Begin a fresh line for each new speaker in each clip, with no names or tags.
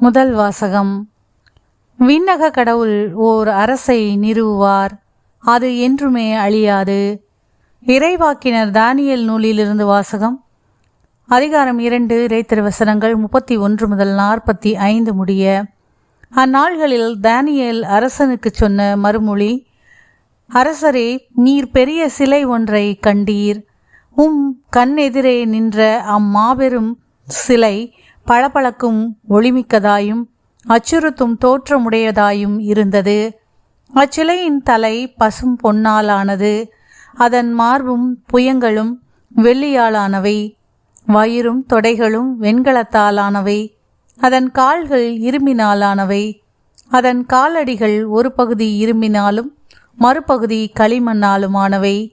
முதல் வாசகம். விண்ணக கடவுள் ஓர் அரசை நிறுவுவார். அது என்றுமே அழியாது. இறைவாக்கினர் தானியல் நூலிலிருந்து வாசகம். அதிகாரம் இரண்டு இறைத்திரு வசனங்கள் முப்பத்தி ஒன்று முதல் நாற்பத்தி ஐந்து முடிய. அந்நாள்களில் தானியல் அரசனுக்கு சொன்ன மறுமொழி அரசரே நீர் பெரிய சிலை ஒன்றை கண்டீர். உம் கண்ணெதிரே நின்ற அம்மாபெரும் சிலை பளபளக்கும் ஒளிமிக்கதாயும் அச்சுறுத்தும் தோற்றமுடையதாயும் இருந்தது. அச்சிலையின் தலை பசும் பொன்னாலானது. அதன் மார்பும் புயங்களும் வெள்ளியாலானவை. வயிறும் தொடைகளும் வெண்கலத்தாலானவை. அதன் கால்கள் இரும்பினாலானவை. அதன் காலடிகள் ஒரு பகுதி இரும்பினாலும் மறுபகுதி களிமண்ணாலுமானவை.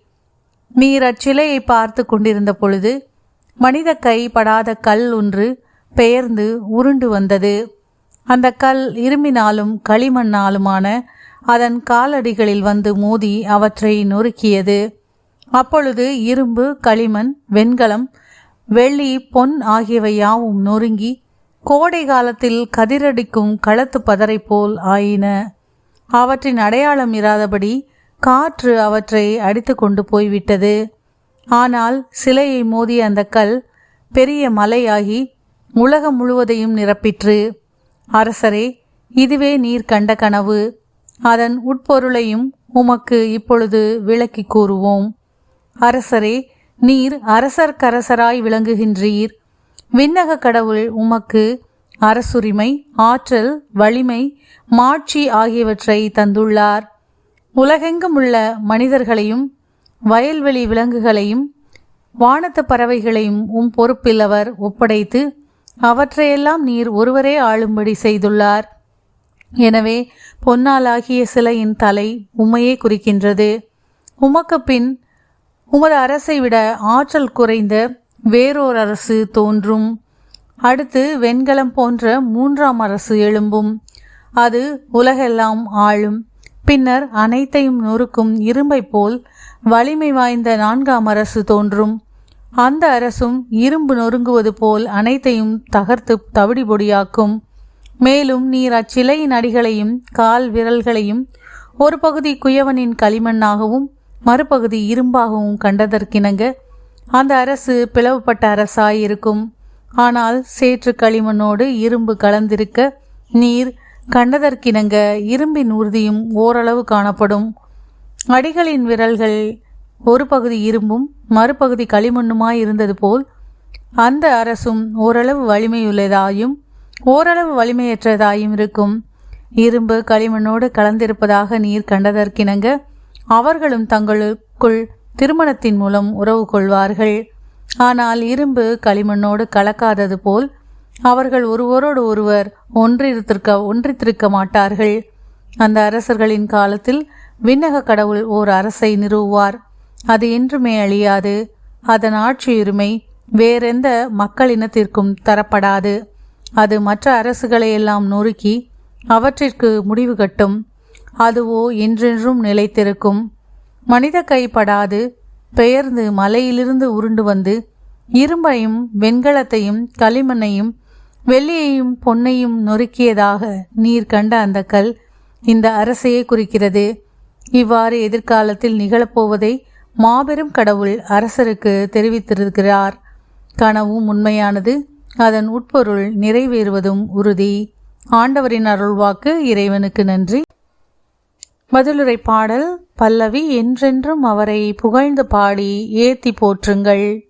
நீர் அச்சிலையை பார்த்து கொண்டிருந்த பொழுது மனித கை படாத கல் ஒன்று பெயர்ந்து உருண்டு வந்தது. அந்த கல் இரும்பினாலும் களிமண்ணாலுமான அதன் காலடிகளில் வந்து மோதி அவற்றை நொறுக்கியது. அப்பொழுது இரும்பு களிமண் வெண்கலம் வெள்ளி பொன் ஆகியவை யாவும் நொறுங்கி கோடை காலத்தில் கதிரடிக்கும் களத்து பதரை போல் ஆயின. அவற்றின் அடையாளம் இராதபடி காற்று அவற்றை அடித்து கொண்டு போய்விட்டது. ஆனால் சிலையை மோதிய அந்த கல் பெரிய மலையாகி உலகம் முழுவதையும் நிரப்பிற்று. அரசரே இதுவே நீர் கண்ட கனவு. அதன் உட்பொருளையும் உமக்கு இப்பொழுது விளக்கி கூறுவோம். அரசரே நீர் அரசர்க்கரசராய் விளங்குகின்றீர். விண்ணக கடவுள் உமக்கு அரசுரிமை ஆற்றல் வலிமை மாட்சி ஆகியவற்றை தந்துள்ளார். உலகெங்கும் உள்ள மனிதர்களையும் வயல்வெளி விலங்குகளையும் வானத்து பறவைகளையும் உம் பொறுப்பில் அவர் ஒப்படைத்து அவற்றையெல்லாம் நீர் ஒருவரே ஆளும்படி செய்துள்ளார். எனவே பொன்னாலாகிய சிலையின் தலை உம்மையே குறிக்கின்றது. உமக்கு பின் உமது அரசை விட ஆற்றல் குறைந்த வேறோர் அரசு தோன்றும். அடுத்து வெண்கலம் போன்ற மூன்றாம் அரசு எழும்பும். அது உலகெல்லாம் ஆளும். பின்னர் அனைத்தையும் நொறுக்கும் இரும்பை போல் வலிமை வாய்ந்த நான்காம் அரசு தோன்றும். அந்த அரசும் இரும்பு நொறுங்குவது போல் அனைத்தையும் தகர்த்து தவிடி பொடியாக்கும். மேலும் நீர் அச்சிலையின் அடிகளையும் கால் விரல்களையும் ஒரு பகுதி குயவனின் களிமண்ணாகவும் மறுபகுதி இரும்பாகவும் கண்டதற்கிணங்க அந்த அரசு பிளவுபட்ட அரசாயிருக்கும். ஆனால் சேற்று களிமண்ணோடு இரும்பு கலந்திருக்க நீர் கண்டதற்கிணங்க இரும்பின் உறுதியும் ஓரளவு காணப்படும். அடிகளின் விரல்கள் ஒரு பகுதி இரும்பும் மறுபகுதி களிமண்ணுமாய் இருந்தது போல் அந்த அரசும் ஓரளவு வலிமையுள்ளதாயும் ஓரளவு வலிமையற்றதாயும் இருக்கும். இரும்பு களிமண்ணோடு கலந்திருப்பதாக நீர் கண்டதற்கிணங்க அவர்களும் தங்களுக்குள் திருமணத்தின் மூலம் உறவு கொள்வார்கள். ஆனால் இரும்பு களிமண்ணோடு கலக்காதது போல் அவர்கள் ஒருவரோடு ஒருவர் ஒன்றிருத்திருக்க ஒன்றித்திருக்க மாட்டார்கள். அந்த அரசர்களின் காலத்தில் விண்ணக கடவுள் ஓர் அரசை நிறுவுவார். அது என்றுமே அழியாது. அதன் ஆட்சியுரிமை வேறெந்த மக்களினத்திற்கும் தரப்படாது. அது மற்ற அரசுகளை எல்லாம் நொறுக்கி அவற்றிற்கு முடிவு கட்டும். அதுவோ என்றென்றும் நிலைத்திருக்கும். மனித கைப்படாது. பெயர்ந்து மலையிலிருந்து உருண்டு வந்து இரும்பையும் வெண்கலத்தையும் களிமண்ணையும் வெள்ளியையும் பொன்னையும் நொறுக்கியதாக நீர் கண்ட அந்த கல் இந்த அரசையே குறிக்கிறது. இவ்வாறு எதிர்காலத்தில் நிகழப்போவதை மாபெரும் கடவுள் அரசருக்கு தெரிவித்திருக்கிறார். கனவும் உண்மையானது. அதன் உட்பொருள் நிறைவேறுவதும் உறுதி. ஆண்டவரின் அருள்வாக்கு இறைவனுக்கு நன்றி. பதிலுரை பாடல் பல்லவி என்றென்றும் அவரை புகழ்ந்து பாடி ஏத்தி போற்றுங்கள்.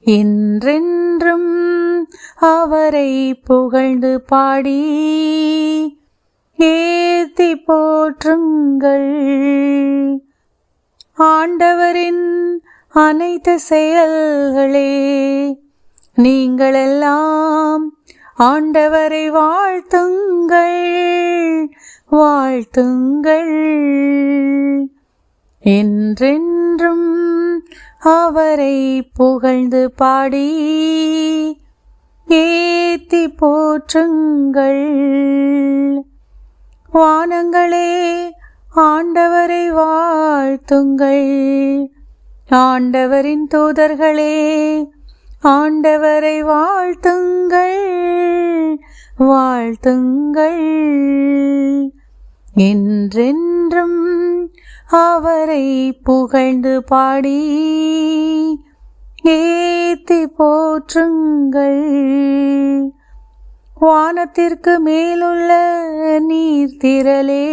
என்றென்றும் அவரை புகழ்ந்து பாடி ஏத்தி போற்றுங்கள். ஆண்டவரின் அனைத்து செயல்களே நீங்களெல்லாம் ஆண்டவரை வாழ்த்துங்கள் வாழ்த்துங்கள். என்றென்றும் அவரை புகழ்ந்து பாடி ஏத்தி போற்றுங்கள். வானங்களே ஆண்டவரை வாழ்த்துங்கள். ஆண்டவரின் தூதர்களே ஆண்டவரை வாழ்த்துங்கள். வாழ்த்துங்கள். என்றென்றும் அவரை புகழ்ந்து பாடி ஏத்தி போற்றுங்கள். வானத்திற்கு மேலுள்ள நீர் திரளே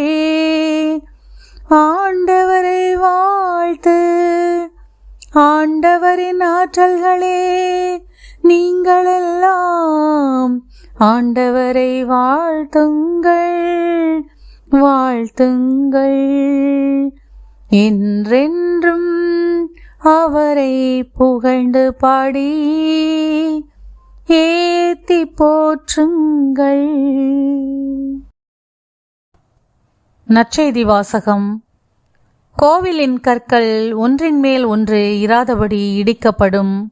ஆண்டவரை வாழ்த்து. ஆண்டவரின் ஆற்றல்களே நீங்களெல்லாம் ஆண்டவரை வாழ்த்துங்கள் வாழ்த்துங்கள். என்றென்றும் அவரை புகழ்ந்து பாடி ஏத்தி போற்றுங்கள்.
நற்செய்தி வாசகம். கோவிலின் கற்கள் ஒன்றின் மேல் ஒன்று இராதபடி இடிக்கப்படும்.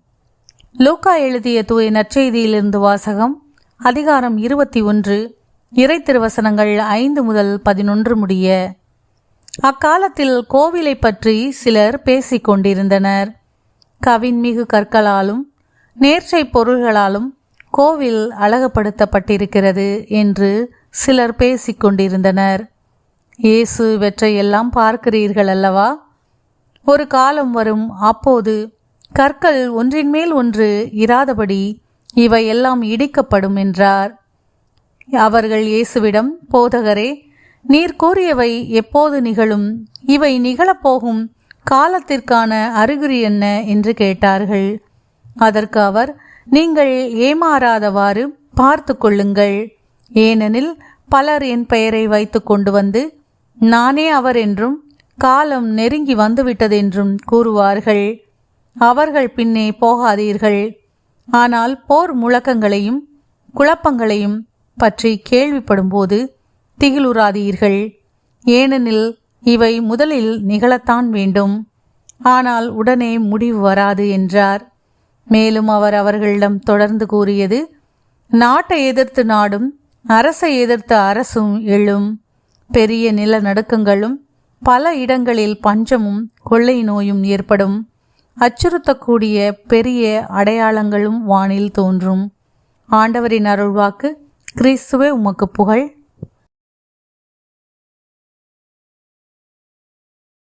லூக்கா எழுதிய தூய நற்செய்தியிலிருந்து வாசகம் அதிகாரம் இருபத்தி ஒன்று இறை திருவசனங்கள் ஐந்து முதல் பதினொன்று முடிய. அக்காலத்தில் கோவிலை பற்றி சிலர் பேசிக் கொண்டிருந்தனர். கவின்மிகு கற்களாலும் நேர்ச்சை பொருள்களாலும் கோவில் அழகுபடுத்தப்பட்டிருக்கிறது என்று சிலர் பேசிக் கொண்டிருந்தனர். இயேசு இவற்றையெல்லாம் பார்க்கிறீர்கள் அல்லவா? ஒரு காலம் வரும் அப்போது கற்கள் ஒன்றின் மேல் ஒன்று இராதபடி இவையெல்லாம் இடிக்கப்படும் என்றார். அவர்கள் இயேசுவிடம் போதகரே நீர் கூறியவை எப்போது நிகழும்? இவை நிகழப்போகும் காலத்திற்கான அறிகுறி என்ன? என்று கேட்டார்கள். அதற்கு அவர் நீங்கள் ஏமாறாதவாறு பார்த்து கொள்ளுங்கள். ஏனெனில் பலர் என் பெயரை வைத்து கொண்டு வந்து நானே அவர் என்றும் காலம் நெருங்கி வந்துவிட்டதென்றும் கூறுவார்கள். அவர்கள் பின்னே போகாதீர்கள். ஆனால் போர் முழக்கங்களையும் குழப்பங்களையும் பற்றி கேள்விப்படும்போது திகிலுறாதீர்கள். ஏனெனில் இவை முதலில் நிகழத்தான் வேண்டும். ஆனால் உடனே முடிவு வராது என்றார். மேலும் அவர் அவர்களிடம் தொடர்ந்து கூறியது நாட்டை எதிர்த்து நாடும் அரசை எதிர்த்து அரசும் எழும். பெரிய நிலநடுக்கங்களும் பல இடங்களில் பஞ்சமும் கொள்ளை நோயும் ஏற்படும். அச்சுறுத்தக்கூடிய பெரிய அடையாளங்களும் வானில் தோன்றும். ஆண்டவரின் அருள்வாக்கு கிறிஸ்துவே உமக்கு புகழ்.